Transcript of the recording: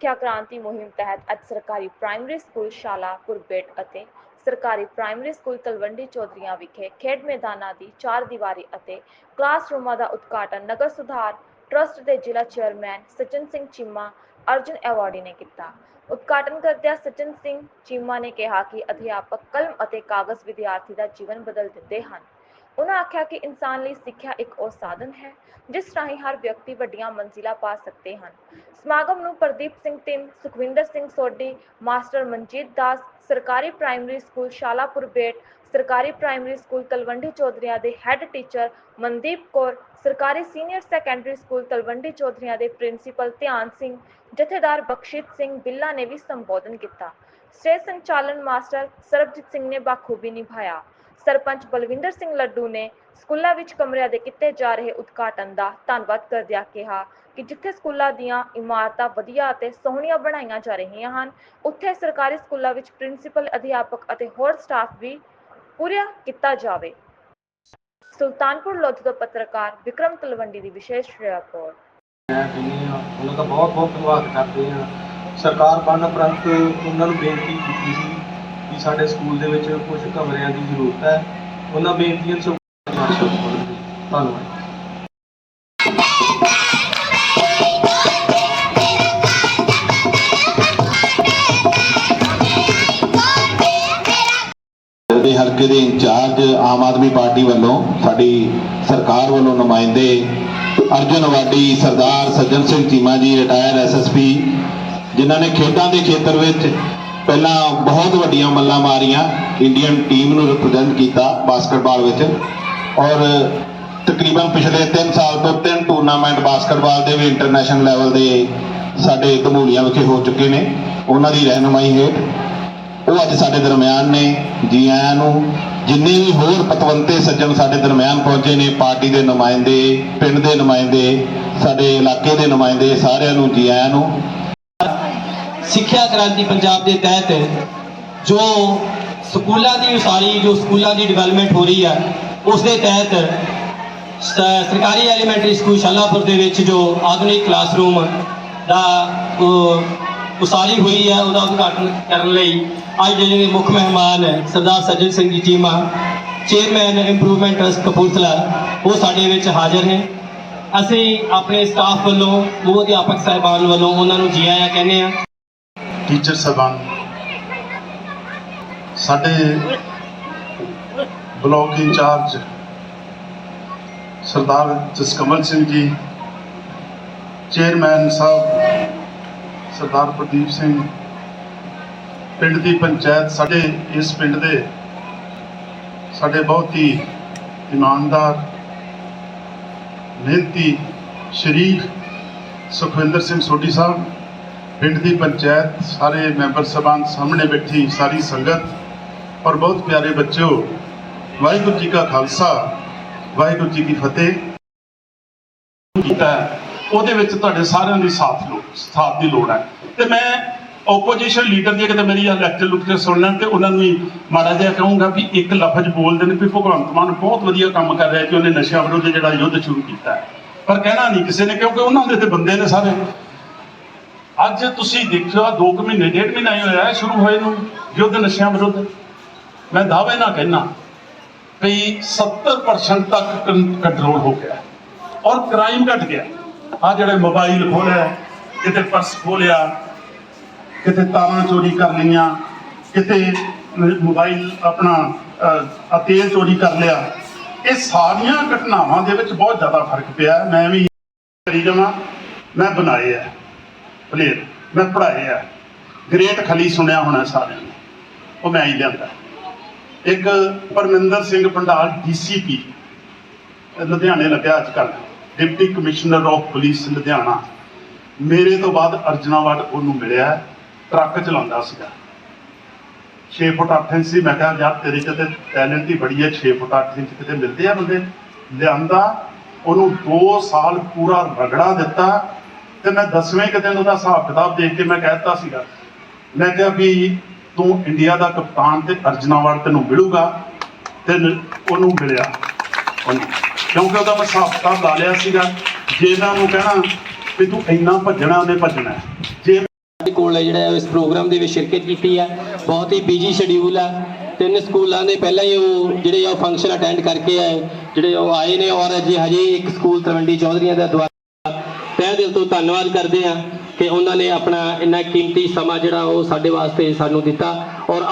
ਸਿੱਖਿਆ ਕ੍ਰਾਂਤੀ ਮੁਹਿੰਮ ਤਹਿਤ ਅੱਜ ਸਰਕਾਰੀ ਪ੍ਰਾਇਮਰੀ ਸਕੂਲ ਸ਼ਾਲਾਪੁਰ ਬੇਟ ਅਤੇ ਸਰਕਾਰੀ ਪ੍ਰਾਇਮਰੀ ਸਕੂਲ ਤਲਵੰਡੀ ਚੌਧਰੀਆਂ ਵਿਖੇ ਖੇਡ ਮੈਦਾਨਾਂ ਦੀ ਚਾਰ ਦੀਵਾਰੀ ਅਤੇ ਕਲਾਸਰੂਮਾਂ ਦਾ ਉਦਘਾਟਨ ਨਗਰ ਸੁਧਾਰ ਟਰਸਟ ਦੇ ਜ਼ਿਲ੍ਹਾ ਚੇਅਰਮੈਨ ਸਚਨ ਸਿੰਘ ਚੀਮਾ, ਅਰਜੁਨ ਐਵਾਰਡੀ ਨੇ ਕੀਤਾ। ਉਦਘਾਟਨ ਕਰਦਿਆਂ ਸਚਨ ਸਿੰਘ ਚੀਮਾ ਨੇ ਕਿਹਾ ਕਿ ਅਧਿਆਪਕ ਕਲਮ ਅਤੇ ਕਾਗਜ਼ ਵਿਦਿਆਰਥੀ ਦਾ ਜੀਵਨ ਬਦਲ ਦਿੰਦੇ ਹਨ। ਉਹਨਾਂ ਆਖਿਆ ਕਿ ਇਨਸਾਨ ਲਈ ਸਿੱਖਿਆ ਇੱਕ ਉਹ ਸਾਧਨ ਹੈ, ਜਿਸ ਰਾਹੀਂ ਹਰ ਵਿਅਕਤੀ ਵੱਡੀਆਂ ਮੰਜ਼ਿਲਾਂ ਪਾ ਸਕਦੇ ਹਨ। ਸਮਾਗਮ ਨੂੰ ਪ੍ਰਦੀਪ ਸਿੰਘ ਤਿੰਨ, ਸੁਖਵਿੰਦਰ ਸਿੰਘ ਸੋਢੀ, ਮਾਸਟਰ ਮਨਜੀਤ ਦਾਸ, ਸਰਕਾਰੀ ਪ੍ਰਾਇਮਰੀ ਸਕੂਲ ਸ਼ਾਲਾਪੁਰ ਬੇਟ, ਸਰਕਾਰੀ ਪ੍ਰਾਇਮਰੀ ਸਕੂਲ ਤਲਵੰਡੀ ਚੌਧਰੀਆਂ ਦੇ ਹੈੱਡ ਟੀਚਰ ਮਨਦੀਪ ਕੌਰ, ਸਰਕਾਰੀ senior secondary school Talwandi Chaudhrian ਦੇ ਪ੍ਰਿੰਸੀਪਲ ਧਿਆਨ ਸਿੰਘ, ਜਥੇਦਾਰ ਬਖਸ਼ੀਤ ਸਿੰਘ ਬਿੱਲਾ ਨੇ ਵੀ ਸੰਬੋਧਨ ਕੀਤਾ। ਸਟੇਜ ਸੰਚਾਲਨ ਮਾਸਟਰ ਸਰਬਜੀਤ ਸਿੰਘ ਨੇ ਬਾਖੂਬੀ ਨਿਭਾਇਆ। ਸਰਪੰਚ ਬਲਵਿੰਦਰ ਸਿੰਘ ਲੱਡੂ ਨੇ ਸਕੂਲਾਂ ਵਿੱਚ ਕਮਰਿਆਂ ਦੇ ਕੀਤੇ ਜਾ ਰਹੇ ਉਦਘਾਟਨ ਦਾ ਧੰਨਵਾਦ ਕਰਦਿਆਂ ਕਿਹਾ ਕਿ ਜਿੱਥੇ ਸਕੂਲਾਂ ਦੀਆਂ ਇਮਾਰਤਾਂ ਵਧੀਆ ਅਤੇ ਸੋਹਣੀਆਂ ਬਣਾਈਆਂ ਜਾ ਰਹੀਆਂ ਹਨ, ਉੱਥੇ ਸਰਕਾਰੀ ਸਕੂਲਾਂ ਵਿੱਚ ਪ੍ਰਿੰਸੀਪਲ, ਅਧਿਆਪਕ ਅਤੇ ਹੋਰ ਸਟਾਫ ਵੀ ਪੂਰਾ ਕੀਤਾ ਜਾਵੇ। ਸੁਲਤਾਨਪੁਰ ਲੋਧੀ ਤੋਂ ਪੱਤਰਕਾਰ ਵਿਕਰਮ ਤਲਵੰਡੀ ਦੀ ਵਿਸ਼ੇਸ਼ ਰਿਪੋਰਟ। ਮੈਂ ਕਹਿੰਦੇ ਹਾਂ, ਉਹਨਾਂ ਦਾ ਬਹੁਤ ਬਹੁਤ ਧੰਨਵਾਦ ਕਰਦੇ ਹਾਂ। ਸਰਕਾਰ ਬਣਨ ਉਪਰੰਤ ਉਹਨਾਂ ਨੂੰ ਬੇਨਤੀ ਕੀਤੀ ਸੀ ਸਾਡੇ ਸਕੂਲ ਦੇ ਵਿੱਚ ਕੁਝ ਕਮਰਿਆਂ ਦੀ ਜ਼ਰੂਰਤ ਹੈ। ਉਹਨਾਂ ਬੇਨਤੀਆਂ ਨੂੰ ਧੰਨਵਾਦ। ਦੇ ਹਲਕੇ ਦੇ ਇੰਚਾਰਜ ਆਮ ਆਦਮੀ ਪਾਰਟੀ ਵੱਲੋਂ, ਸਾਡੀ ਸਰਕਾਰ ਵੱਲੋਂ ਨੁਮਾਇੰਦੇ ਅਰਜੁਨ ਵਾਡੀ ਸਰਦਾਰ ਸੱਜਣ ਸਿੰਘ ਚੀਮਾ ਜੀ ਰਿਟਾਇਰ ਐਸਐਸਪੀ ਜਿਨ੍ਹਾਂ ਨੇ ਖੇਡਾਂ ਦੇ ਖੇਤਰ ਵਿੱਚ ਪਹਿਲਾਂ ਬਹੁਤ ਵੱਡੀਆਂ ਮੱਲਾਂ ਮਾਰੀਆਂ ਇੰਡੀਅਨ ਟੀਮ ਨੂੰ ਰਿਪਰੈਜ਼ੈਂਟ ਕੀਤਾ ਬਾਸਕਟਬਾਲ ਵਿੱਚ। ਔਰ ਤਕਰੀਬਨ ਪਿਛਲੇ 3 ਸਾਲ ਤੋਂ ਤਿੰਨ ਟੂਰਨਾਮੈਂਟ ਬਾਸਕਟਬਾਲ ਦੇ ਵੀ ਇੰਟਰਨੈਸ਼ਨਲ ਲੈਵਲ ਦੇ ਸਾਡੇ ਧਮੂਲੀਆਂ ਵਿਖੇ ਹੋ ਚੁੱਕੇ ਨੇ। ਉਹਨਾਂ ਦੀ ਰਹਿਨੁਮਾਈ ਹੇਠ ਉਹ ਅੱਜ ਸਾਡੇ ਦਰਮਿਆਨ ਨੇ। ਜੀ ਆਇਆਂ ਨੂੰ ਜਿੰਨੇ ਵੀ ਹੋਰ ਪਤਵੰਤੇ ਸੱਜਣ ਸਾਡੇ ਦਰਮਿਆਨ ਪਹੁੰਚੇ ਨੇ, ਪਾਰਟੀ ਦੇ ਨੁਮਾਇੰਦੇ, ਪਿੰਡ ਦੇ ਨੁਮਾਇੰਦੇ, ਸਾਡੇ ਇਲਾਕੇ ਦੇ ਨੁਮਾਇੰਦੇ ਸਾਰਿਆਂ ਨੂੰ, ਜੀ ਆਇਆਂ ਨੂੰ ਸਿੱਖਿਆ ਕ੍ਰਾਂਤੀ ਪੰਜਾਬ ਦੇ ਤਹਿਤ ਜੋ ਸਕੂਲਾਂ ਦੀ ਉਸਾਰੀ, ਜੋ ਸਕੂਲਾਂ ਦੀ ਡਿਵੈਲਪਮੈਂਟ ਹੋ ਰਹੀ ਹੈ, ਉਸ ਦੇ ਤਹਿਤ ਸਰਕਾਰੀ ਐਲੀਮੈਂਟਰੀ ਸਕੂਲ ਸ਼ਾਲਾਪੁਰ ਦੇ ਵਿੱਚ ਜੋ ਆਧੁਨਿਕ ਕਲਾਸਰੂਮ ਦਾ ਉਸਾਰੀ ਹੋਈ ਹੈ, ਉਹਦਾ ਉਦਘਾਟਨ ਕਰਨ ਲਈ ਅੱਜ ਦੇ ਜਿਹੜੇ ਮੁੱਖ ਮਹਿਮਾਨ Sardar Sajjan Singh ji Cheema chairman improvement trust Kapurthala, ਉਹ ਸਾਡੇ ਵਿੱਚ ਹਾਜ਼ਰ ਨੇ। ਅਸੀਂ ਆਪਣੇ ਸਟਾਫ ਵੱਲੋਂ, ਉਹ ਅਧਿਆਪਕ ਸਾਹਿਬਾਨ ਵੱਲੋਂ ਉਹਨਾਂ ਨੂੰ ਜੀ ਆਇਆਂ ਕਹਿੰਦੇ ਹਾਂ। ਟੀਚਰ ਸਾਹਿਬਾਨ, ਸਾਡੇ block incharge Sardar Jaskamal Singh ji, chairman ਸਾਹਿਬ ਸਰਦਾਰ ਪ੍ਰਦੀਪ ਸਿੰਘ, ਪਿੰਡ ਦੀ ਪੰਚਾਇਤ ਸਾਡੇ, ਇਸ ਪਿੰਡ ਦੇ ਸਾਡੇ ਬਹੁਤ ਹੀ ਇਮਾਨਦਾਰ, ਮਿਹਨਤੀ ਸ਼ਰੀਫ ਸੁਖਵਿੰਦਰ ਸਿੰਘ ਸੋਢੀ ਸਾਹਿਬ ਪਿੰਡ ਦੀ ਪੰਚਾਇਤ, ਸਾਰੇ ਮੈਂਬਰ ਸਭਾਨ ਸਾਹਮਣੇ ਬੈਠੀ ਸਾਰੀ ਸੰਗਤ ਔਰ ਬਹੁਤ ਪਿਆਰੇ ਬੱਚਿਓ, ਵਾਹਿਗੁਰੂ ਜੀ ਕਾ ਖਾਲਸਾ, ਵਾਹਿਗੁਰੂ ਜੀ ਕੀ ਫਤਿਹ। ਕੀਤਾ ਉਹਦੇ ਵਿੱਚ ਤੁਹਾਡੇ ਸਾਰਿਆਂ ਦੀ ਸਾਥ ਲੋ ਸਾਥ ਦੀ ਲੋੜ ਹੈ। ਤੇ ਮੈਂ ਆਪੋਜੀਸ਼ਨ ਲੀਡਰ ਦੀ ਕਿਤੇ ਮੇਰੀ ਲੈਕਚਰ ਲੁੱਟ ਕੇ ਸੁਣ ਲੈਣ ਤੇ ਉਹਨਾਂ ਨੂੰ ਹੀ ਮਾੜਾ ਜਿਹਾ ਕਹੂੰਗਾ ਵੀ ਇੱਕ ਲਫ਼ਜ਼ ਬੋਲਦੇ ਨੇ ਵੀ ਭਗਵੰਤ ਮਾਨ ਬਹੁਤ ਵਧੀਆ ਕੰਮ ਕਰ ਰਿਹਾ ਕਿ ਉਹਨੇ ਨਸ਼ਿਆਂ ਵਿਰੁੱਧ ਜਿਹੜਾ ਯੁੱਧ ਸ਼ੁਰੂ ਕੀਤਾ ਪਰ ਕਹਿਣਾ ਨਹੀਂ ਕਿਸੇ ਨੇ ਕਿਉਂਕਿ ਉਹਨਾਂ ਦੇ ਤੇ ਬੰਦੇ ਨੇ ਸਾਰੇ। ਅੱਜ ਤੁਸੀਂ ਦੇਖਿਆ 2 ਮਹੀਨੇ, ਡੇਢ ਮਹੀਨਾ ਹੀ ਹੋਇਆ ਸ਼ੁਰੂ ਹੋਏ ਨੂੰ, ਯੁੱਧ ਨਸ਼ਿਆਂ ਵਿਰੁੱਧ। ਮੈਂ ਦਾਅਵੇ ਨਾਲ ਕਹਿਣਾ ਵੀ 70% ਤੱਕ ਕੰਟਰੋਲ ਹੋ ਗਿਆ। ਔਰ ਕ੍ਰਾਈਮ ਘਟ ਗਿਆ। ਆ ਜਿਹੜੇ ਮੋਬਾਈਲ ਖੋਲਿਆ, ਕਿਤੇ ਪਰਸ ਖੋਲਿਆ, ਕਿਤੇ ਤਾਰਾਂ ਚੋਰੀ ਕਰ ਲਈਆਂ, ਕਿਤੇ ਮੋਬਾਈਲ ਆਪਣਾ ਤੇਲ ਚੋਰੀ ਕਰ ਲਿਆ। ਇਹ ਸਾਰੀਆਂ ਘਟਨਾਵਾਂ ਦੇ ਵਿੱਚ ਬਹੁਤ ਜ਼ਿਆਦਾ ਫ਼ਰਕ ਪਿਆ। ਮੈਂ ਵੀ ਕਰੀ ਜਾਵਾਂ, ਮੈਂ ਬਣਾਏ ਆ। ਪਲੇਅਰ ਮੈਂ ਪੜ੍ਹਾਏ ਆ। ਗ੍ਰੇਟ ਖਲੀ ਸੁਣਿਆ ਹੋਣਾ ਸਾਰਿਆਂ ਨੇ। ਉਹ ਮੈਂ ਹੀ ਲਿਆਂਦਾ। ਇੱਕ ਪਰਮਿੰਦਰ ਸਿੰਘ ਪੰਡਾਲ ਡੀਸੀਪੀ ਲੁਧਿਆਣੇ ਲੱਗਿਆ ਅੱਜ ਕੱਲ੍ਹ। Deputy commissioner of police Ludhiana. ਮੇਰੇ ਤੋਂ ਬਾਅਦ ਅਰਜਨਾਵਾਦ ਉਹਨੂੰ ਮਿਲਿਆ। ਟਰੱਕ ਚਲਾਉਂਦਾ ਸੀਗਾ। 6 ਫੁੱਟ 8 ਇੰਚ ਸੀ। ਮੈਂ ਕਿਹਾ, ਯਾਰ, ਤੇਰੇ ਚ ਤੇ ਟੈਲੈਂਟ ਹੀ ਬੜੀ ਹੈ। 6 ਫੁੱਟ 8 ਇੰਚ ਕਿਤੇ ਮਿਲਦੇ ਆ ਬੰਦੇ? ਲਿਆਂਦਾ। ਉਹਨੂੰ 2 ਸਾਲ ਪੂਰਾ ਰਗੜਾ ਦਿੱਤਾ। ਤੇ ਮੈਂ ਦਸਵੇਂ ਕਿ ਦਿਨ ਉਹਦਾ ਹਿਸਾਬ ਕਿਤਾਬ ਦੇਖ ਕੇ ਮੈਂ ਕਹਿਤਾ ਸੀਗਾ। ਮੈਂ ਕਿਹਾ ਵੀ ਤੂੰ ਇੰਡੀਆ ਦਾ ਕਪਤਾਨ ਤੇ ਅਰਜਨਾਵਾਲ ਤੈਨੂੰ ਮਿਲੂਗਾ ਤੇ ਉਹਨੂੰ ਮਿਲਿਆ। ਕਿਉਂਕਿ ਉਹਦਾ ਮੈਂ ਹਿਸਾਬ ਕਿਤਾਬ ਲਾ ਲਿਆ ਸੀਗਾ। ਜੇ ਮੈਂ ਉਹਨੂੰ ਕਹਿਣਾ ਵੀ ਤੂੰ ਇੰਨਾ ਭੱਜਣਾ, ਉਹਨੇ ਭੱਜਣਾ ਜੇ ਕੋਲ ਹੈ ਜਿਹੜਾ ਇਸ ਪ੍ਰੋਗਰਾਮ ਦੇ ਵਿੱਚ ਸ਼ਿਰਕਤ ਕੀਤੀ ਹੈ। ਬਹੁਤ ਹੀ ਬਿਜ਼ੀ ਸ਼ਡਿਊਲ ਹੈ। ਤਿੰਨ ਸਕੂਲਾਂ ਨੇ ਪਹਿਲਾਂ ਹੀ ਉਹ ਜਿਹੜੇ ਆ ਫੰਕਸ਼ਨ ਅਟੈਂਡ ਕਰਕੇ ਆਏ। ਜਿਹੜੇ ਉਹ ਆਏ ਨੇ ਔਰ ਅਜੇ ਹਜੇ ਇੱਕ ਸਕੂਲ ਤਰਵੰਡੀ ਚੌਧਰੀਆਂ ਦਾ ਦੁਆਰਾ ਤਹਿ ਦਿਲ ਤੋਂ ਧੰਨਵਾਦ ਕਰਦੇ ਆ ਕਿ ਉਹਨਾਂ ਨੇ ਆਪਣਾ ਇੰਨਾ ਕੀਮਤੀ ਸਮਾਂ ਜਿਹੜਾ ਉਹ ਸਾਡੇ ਵਾਸਤੇ ਸਾਨੂੰ ਦਿੱਤਾ ਔਰ